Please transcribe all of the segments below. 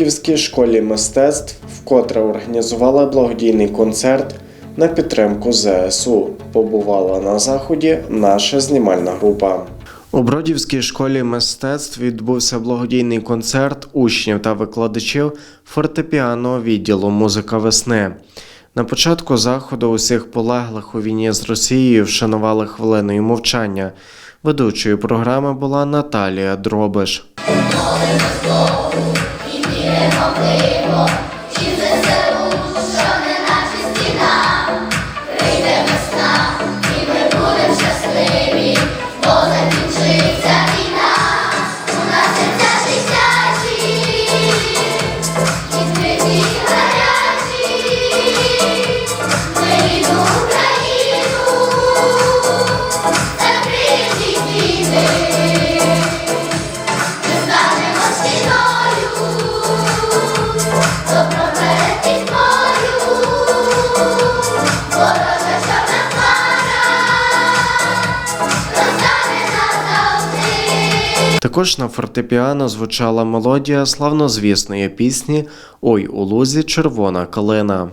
Бродівській школі мистецтв вкотре організували благодійний концерт на підтримку ЗСУ. Побувала на заході наша знімальна група. У Бродівській школі мистецтв відбувся благодійний концерт учнів та викладачів фортепіаного відділу музика весни. На початку заходу усіх полеглих у війні з Росією вшанували хвилиною мовчання. Ведучою програми була Наталія Дробиш. 감사합니다. Також на фортепіано звучала мелодія славнозвісної пісні Ой у лузі червона калина.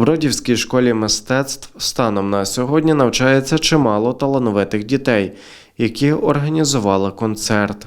У Бродівській школі мистецтв станом на сьогодні навчається чимало талановитих дітей, які організували концерт.